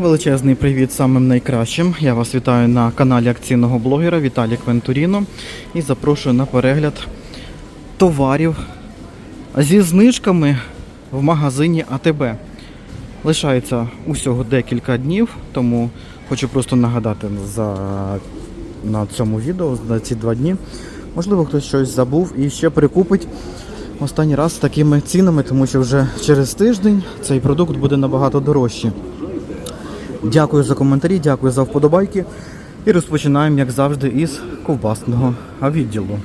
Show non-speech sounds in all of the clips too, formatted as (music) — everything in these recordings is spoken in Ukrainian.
Величезний привіт самим найкращим. Я вас вітаю на каналі акційного блогера Віталій Квентуріно і запрошую на перегляд товарів зі знижками в магазині АТБ. Лишається усього декілька днів, тому хочу просто нагадати за, на цьому відео за ці два дні. Можливо, хтось щось забув і ще прикупить останній раз з такими цінами, тому що вже через тиждень цей продукт буде набагато дорожчий. Дякую за коментарі, дякую за вподобайки. І розпочинаємо, як завжди, із ковбасного відділу.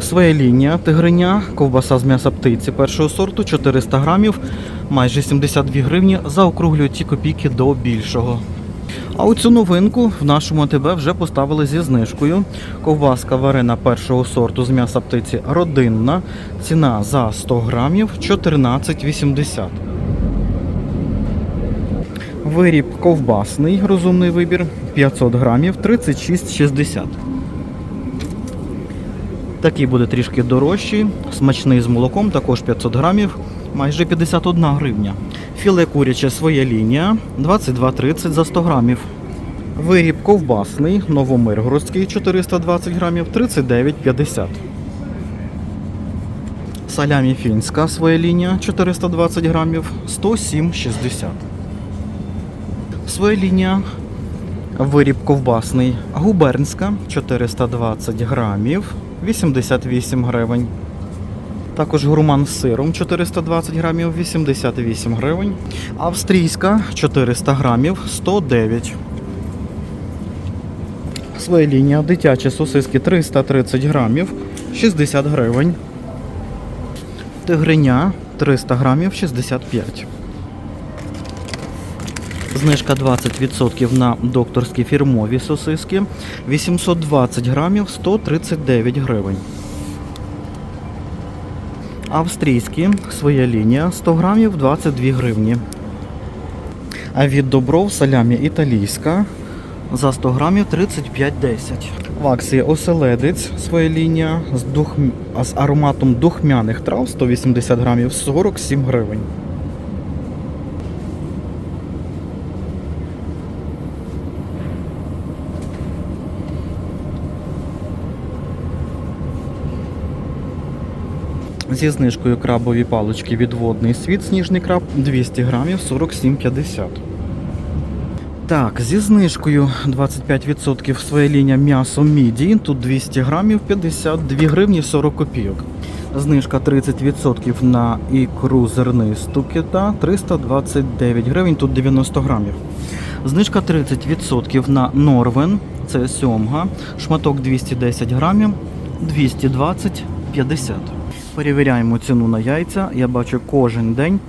Своя лінія тигриня, ковбаса з м'яса птиці першого сорту 400 грамів, майже 72 гривні, заокруглюють ті копійки до більшого. А оцю новинку в нашому АТБ вже поставили зі знижкою. Ковбаска варена першого сорту з м'яса птиці родинна. Ціна за 100 грамів 14,80. Виріб ковбасний, розумний вибір 500 грамів 36,60. Такий буде трішки дорожчий, смачний з молоком, також 500 грамів, майже 51 гривня. Філе куряче своя лінія 22,30 за 100 грамів. Виріб ковбасний, новомиргородський 420 грамів 39,50. Салямі фінська своя лінія 420 грамів 107,60. Своя лінія. Виріб ковбасний. Губернська 420 грамів 88 гривень. Також гурман з сиром 420 грамів 88 гривень. Австрійська 400 грамів 109. Своя лінія. Дитячі сосиски 330 грамів 60 гривень. Тигриня 300 грамів 65. Знижка 20% на докторські фірмові сосиски. 820 грамів 139 гривень. Австрійські своя лінія 100 грамів 22 гривні. А від добров салямі італійська за 100 грамів 35,10. В акції оселедець своя лінія з, дух... з ароматом духмяних трав 180 грамів 47 гривень. Зі знижкою крабові палички від водний світ сніжний краб 200 грамів 47,50. Так, зі знижкою 25% своя лінія м'ясо міді. Тут 200 грамів 52 гривні 40 копійок. Знижка 30% на ікру зернисту кита 329 гривень, тут 90 грамів. Знижка 30% на норвен, це сьомга, шматок 210 грамів, 220,50. Перевіряємо ціну на яйця. Я бачу кожен день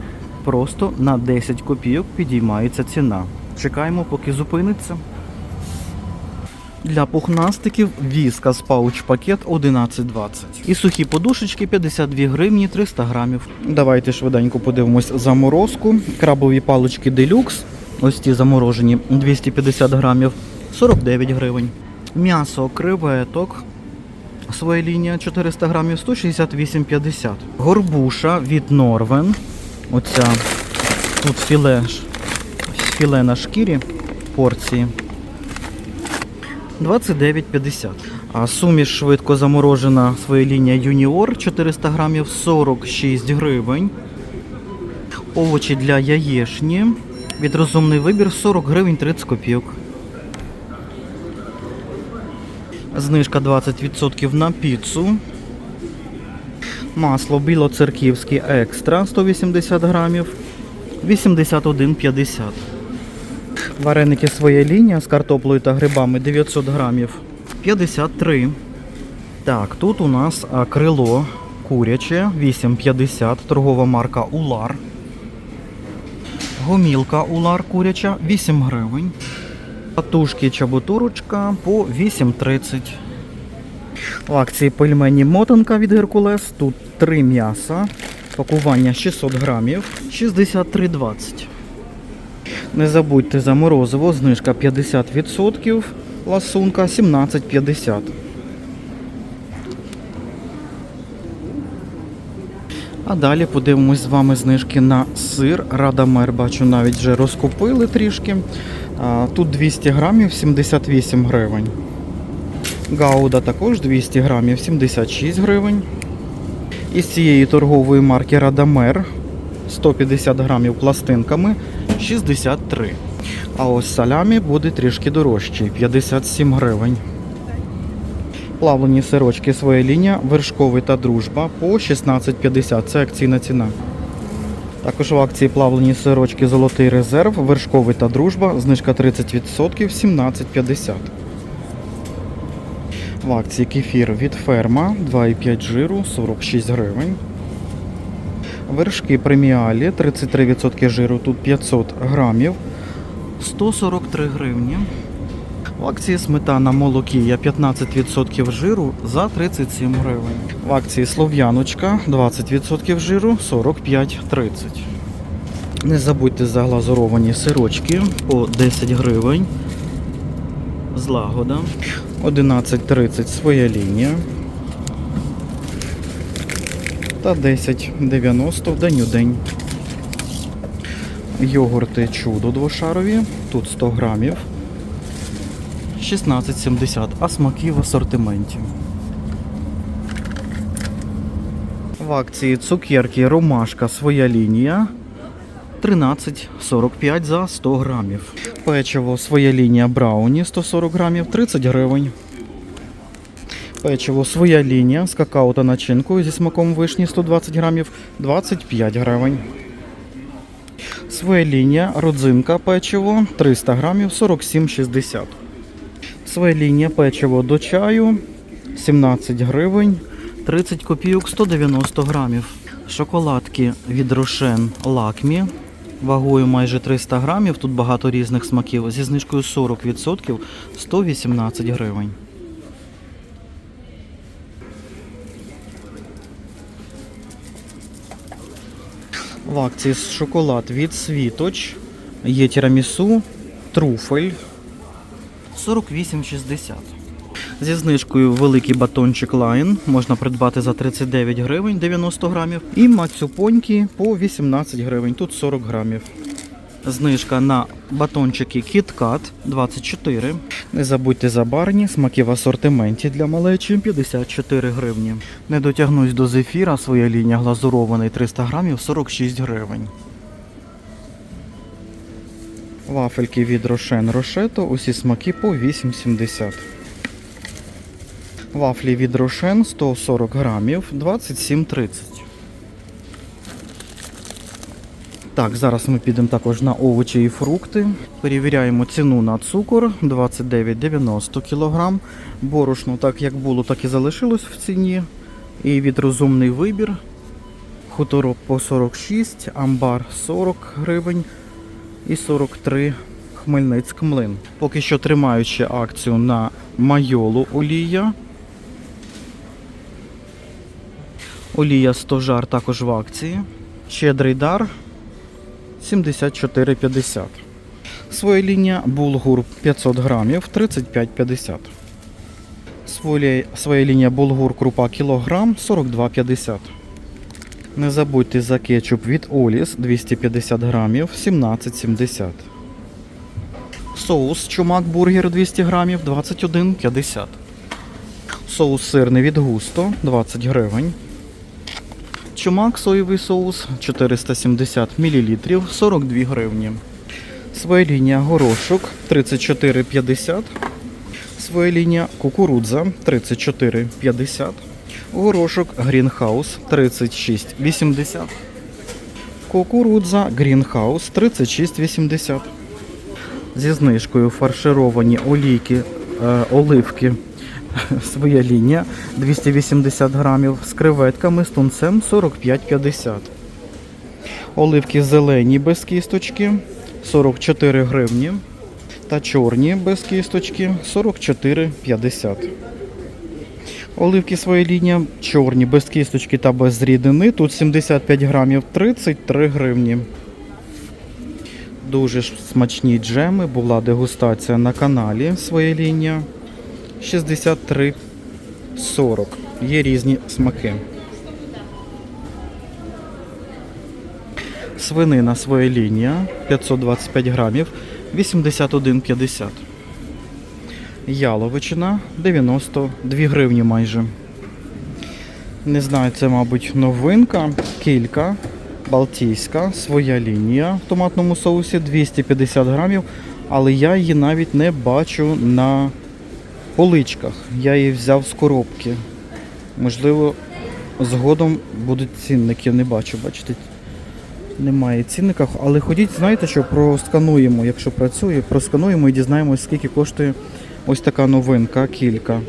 просто на 10 копійок підіймається ціна. Чекаємо, поки зупиниться. Для пухнастиків віска з пауч пакет 11,20. І сухі подушечки 52 гривні 300 грамів. Давайте швиденько подивимось заморозку. Крабові палички делюкс. Ось ті заморожені 250 грамів 49 гривень. М'ясо креветок. Своя лінія 400 грамів 168,50. Горбуша від Норвен. Оця тут філе, філе на шкірі порції. 29,50. А суміш швидко заморожена своя лінія Юніор 400 грамів 46 гривень. Овочі для яєшні. Від розумний вибір 40 гривень 30 копійок. Знижка 20% на піцу. Масло білоцерківське екстра 180 грамів 81,50. Вареники своя лінія з картоплею та грибами 900 грамів 53. Так, тут у нас крило куряче 8,50, торгова марка Улар. Гомілка Улар куряча 8 гривень. Патушки чабутурочка по 8,30. В акції пельмені мотанка від Геркулес. Тут 3 м'яса. Пакування 600 грамів 63,20. Не забудьте за морозиво, знижка 50%, ласунка 17,50. А далі подивимось з вами знижки на сир. Радамер, бачу, навіть вже розкупили трішки. Тут 200 грамів 78 гривень. Гауда також 200 грамів 76 гривень. Із цієї торгової марки Радамер 150 грамів пластинками 63. А ось салямі буде трішки дорожчий 57 гривень. Плавлені сирочки своя лінія, вершковий та дружба по 16,50. Це акційна ціна. Також в акції плавлені сирочки Золотий резерв, вершковий та дружба, знижка 30% 17,50. В акції кефір від ферма 2,5 жиру 46 гривень. Вершки преміалі 33% жиру, тут 500 грамів 143 гривні. В акції сметана молокія 15% жиру за 37 гривень. В акції слов'яночка 20% жиру 45,30. Не забудьте за глазуровані сирочки по 10 гривень. Злагода. 11.30 своя лінія. Та 10,90 в день у день. Йогурти чудо двошарові. Тут 100 грамів. 16,70, а смаки в асортименті. В акції цукерки Ромашка своя лінія 13,45 за 100 грамів. Печиво своя лінія Брауні 140 грамів 30 гривень. Печиво своя лінія з какао та начинкою зі смаком вишні 120 грамів 25 гривень. Своя лінія родзинка печиво 300 грамів 47,60. Своя лінія печиво до чаю 17 гривень 30 копійок 190 грамів. Шоколадки від Рошен Лакмі вагою майже 300 грамів. Тут багато різних смаків. Зі знижкою 40% 118 гривень. В акції шоколад від Світоч. Є тірамісу, труфель 48,60. Зі знижкою великий батончик Line можна придбати за 39 гривень 90 грамів. І мацюпоньки по 18 гривень, тут 40 грамів. Знижка на батончики KitKat 24. Не забудьте за барні, смаки в асортименті для малечі 54 гривні. Не дотягнусь до зефіра, своя лінія глазурований 300 грамів 46 гривень. Вафельки від Рошен Рошето, усі смаки по 8,70. Вафлі від Рошен 140 грамів 27,30. Так, зараз ми підемо також на овочі і фрукти. Перевіряємо ціну на цукор 29,90 кг. Борошно так як було, так і залишилось в ціні. І від розумний вибір. Хуторок по 46, амбар 40 гривень і 43 Хмельницьк млин. Поки що тримаючи акцію на майолу олія. Олія 100 жар також в акції. Щедрий дар 74,50. Своя лінія булгур 500 грамів 35,50. Своя, своя лінія булгур крупа кілограм 42,50. Не забудьте за кетчуп від Оліс 250 грамів 17,70. Соус чумак бургер 200 грамів 21,50. Соус сирний від густо 20 гривень. Чумак соєвий соус 470 мл 42 гривні. Своя горошок 34,50. Своя кукурудза 34,50. Горошок Greenhouse 36,80. Кукурудза Greenhouse 36,80. Зі знижкою фаршировані олійки, е, оливки (laughs) своя лінія 280 грамів з креветками з тунцем 45,50. Оливки зелені без кісточки 44 гривні. Та чорні без кісточки 44,50. Оливки своя лінія чорні без кісточки та без рідини. Тут 75 грамів 33 гривні. Дуже смачні джеми. Була дегустація на каналі своя лінія. 63,40. Є різні смаки. Свинина своя лінія 525 грамів 81,50. Яловичина 92 гривні майже. Не знаю, це, мабуть, новинка. Кілька. Балтійська, своя лінія в томатному соусі 250 грамів, але я її навіть не бачу на поличках. Я її взяв з коробки. Можливо, згодом будуть цінники, не бачу, бачите. Немає цінника, але ходіть, знаєте, що проскануємо, якщо працює, проскануємо і дізнаємось, скільки коштує ось така новинка, кілька,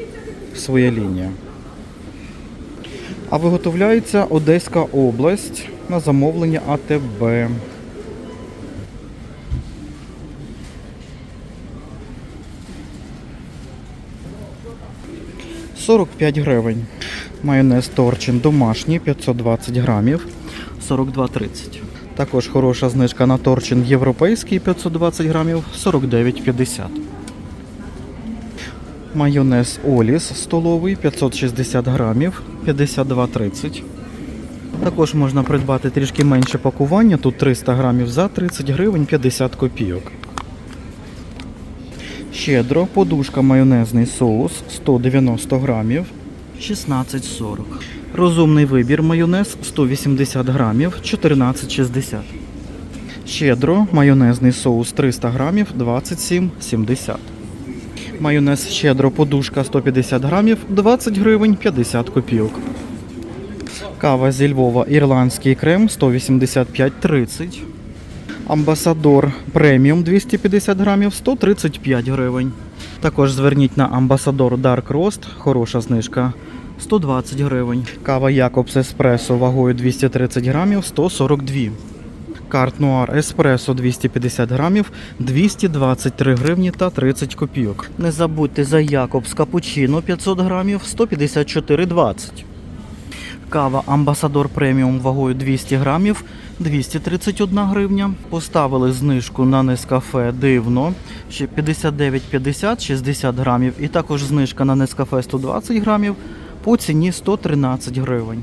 своя лінія. А виготовляється Одеська область на замовлення АТБ. Сорок п'ять гривень. Майонез Торчин домашній 520 грамів 42,30. Також хороша знижка на Торчин європейський 520 грамів 49,50. Майонез Оліс столовий 560 грамів 52,30. Також можна придбати трішки менше пакування, тут 300 грамів за 30 гривень 50 копійок. Щедро, подушка майонезний соус 190 грамів 16,40. Розумний вибір майонез 180 грамів 14,60. Щедро, майонезний соус 300 грамів 27,70. Майонез щедро подушка 150 грамів 20 гривень 50 копійок. Кава зі Львова ірландський крем 185,30. Амбасадор преміум 250 грамів 135 гривень. Також зверніть на Амбасадор Dark Roast, хороша знижка 120 гривень. Кава Якобс Еспресо вагою 230 грамів 142. Карт Нуар Еспресо 250 грамів 223 гривні та 30 копійок. Не забудьте за Якобс Капучино 500 грамів 154,20. Кава Амбасадор преміум вагою 200 грамів 231 гривня. Поставили знижку на Нескафе дивно ще 59,50 60 грамів. І також знижка на Нескафе 120 грамів по ціні 113 гривень.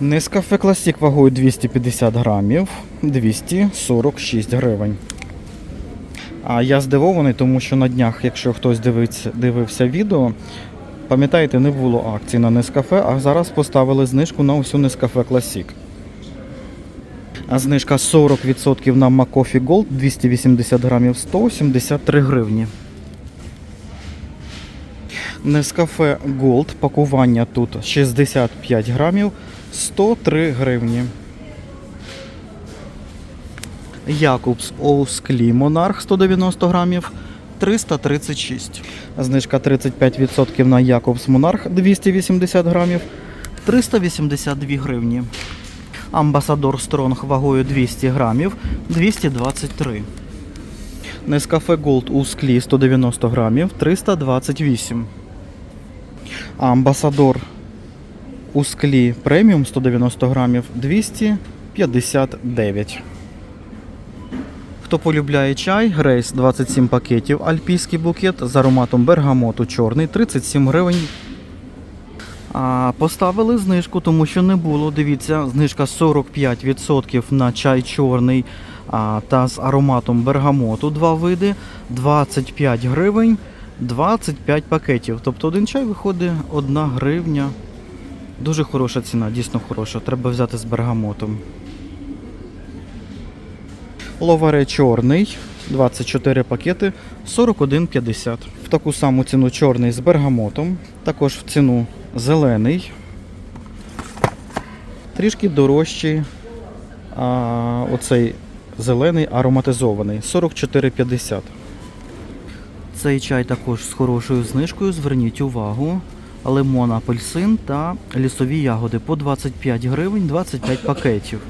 Нескафе Класік вагою 250 грамів 246 гривень. А я здивований, тому що на днях, якщо хтось дивиться, дивився відео, пам'ятаєте, не було акцій на Нескафе, а зараз поставили знижку на усю Нескафе Класік. А знижка 40% на Макофі Gold 280 грамів 173 гривні. Нескафе Gold пакування тут 65 грамів 103 гривні. Якобс Оусклі Монарх 190 грамів 336. Знижка 35% на Якобс Монарх 280 грамів 382 гривні. Амбасадор Стронг вагою 200 грамів 223. Нескафе Голд у склі 190 грамів 328. Амбасадор у склі преміум 190 грамів 259. Хто полюбляє чай, Грейс 27 пакетів, альпійський букет з ароматом бергамоту чорний 37 гривень. А, поставили знижку, тому що не було. Дивіться, знижка 45% на чай чорний а, та з ароматом бергамоту. Два види 25 гривень, 25 пакетів. Тобто один чай виходить 1 гривня. Дуже хороша ціна, дійсно хороша. Треба взяти з бергамотом. Ловаре чорний, 24 пакети, 41,50. В таку саму ціну чорний з бергамотом. Також в ціну зелений. Трішки дорожчий. А, оцей зелений ароматизований 44,50. Цей чай також з хорошою знижкою. Зверніть увагу. Лимон, апельсин та лісові ягоди по 25 гривень 25 пакетів.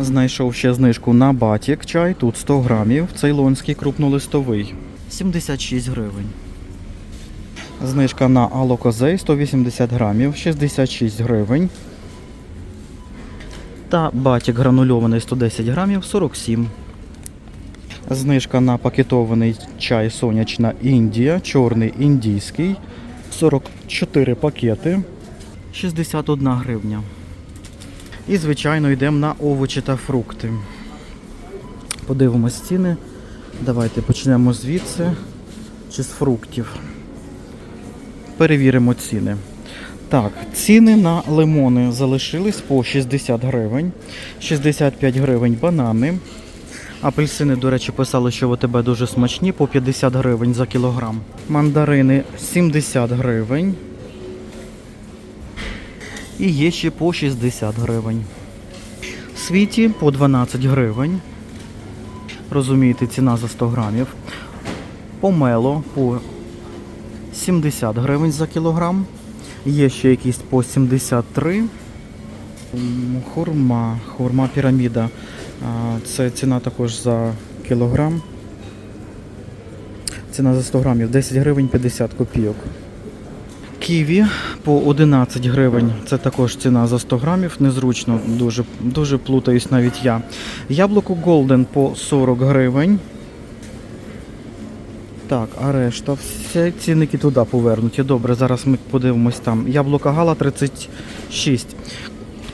Знайшов ще знижку на батік чай, тут 100 грамів, цейлонський крупнолистовий. 76 гривень. Знижка на алокозей 180 грамів, 66 гривень. Та батік гранульований 110 грамів, 47. Знижка на пакетований чай сонячна Індія, чорний індійський, 44 пакети, 61 гривня. І, звичайно, йдемо на овочі та фрукти. Подивимось ціни. Давайте почнемо звідси чи з фруктів. Перевіримо ціни. Так, ціни на лимони залишились по 60 гривень, 65 гривень банани. Апельсини, до речі, писали, що в тебе дуже смачні, по 50 гривень за кілограм. Мандарини 70 гривень. І є ще по 60 гривень. Світі по 12 гривень. Розумієте, ціна за 100 грамів. Помело по 70 гривень за кілограм. Є ще якісь по 73. Хурма, хурма піраміда. Це ціна також за кілограм. Ціна за 100 грамів 10 гривень 50 копійок. Ківі по 11 гривень. Це також ціна за 100 грамів. Незручно, дуже, дуже плутаюсь навіть я. Яблуко Golden по 40 гривень. Так, а решта всі цінники туди повернуті. Добре, зараз ми подивимось там. Яблука Гала 36.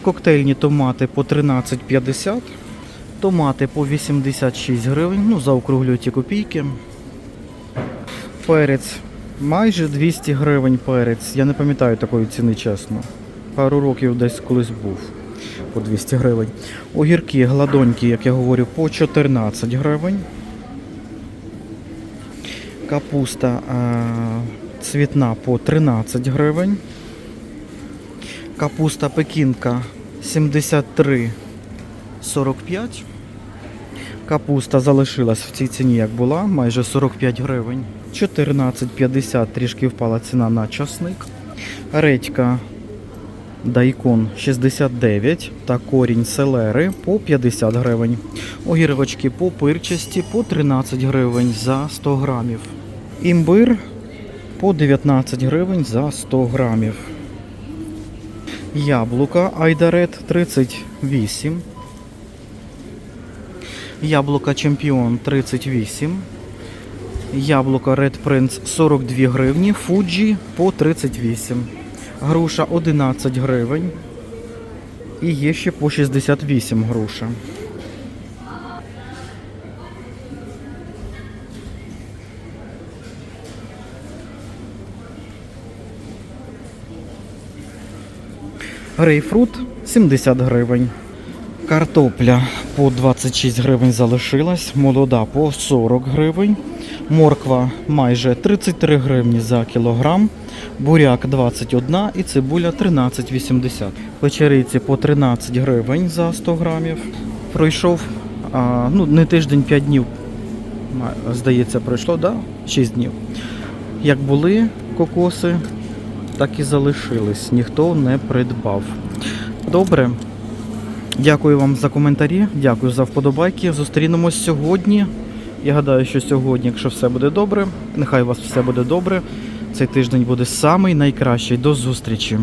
Коктейльні томати по 13,50. Томати по 86 гривень. Ну, заокруглюю ті копійки. Перець майже 200 гривень перець. Я не пам'ятаю такої ціни, чесно. Пару років десь колись був по 200 гривень. Огірки гладонькі, як я говорю, по 14 гривень. Капуста е, цвітна по 13 гривень. Капуста пекінка 73,45. Капуста залишилась в цій ціні, як була, майже 45 гривень. 14,50 трішки впала ціна на часник. Редька дайкон 69 та корінь селери по 50 гривень. Огірочки по пирчасті по 13 гривень за 100 грамів. Імбир по 19 гривень за 100 грамів. Яблука Айдарет 38. Яблука Чемпіон 38. Яблука Red Prince 42 гривні. Фуджі по 38. Груша 11 гривень. І є ще по 68 груша. Грейпфрут 70 гривень. Картопля по 26 гривень залишилась, молода по 40 гривень, морква майже 33 гривні за кілограм, буряк 21 і цибуля 13,80. Печериці по 13 гривень за 100 грамів. Пройшов а, ну, не тиждень, 5 днів, здається, пройшло, да? 6 днів. Як були кокоси, так і залишились, ніхто не придбав. Добре. Дякую вам за коментарі, дякую за вподобайки. Зустрінемось сьогодні. Я гадаю, що сьогодні, якщо все буде добре, нехай у вас все буде добре. Цей тиждень буде самий найкращий. До зустрічі!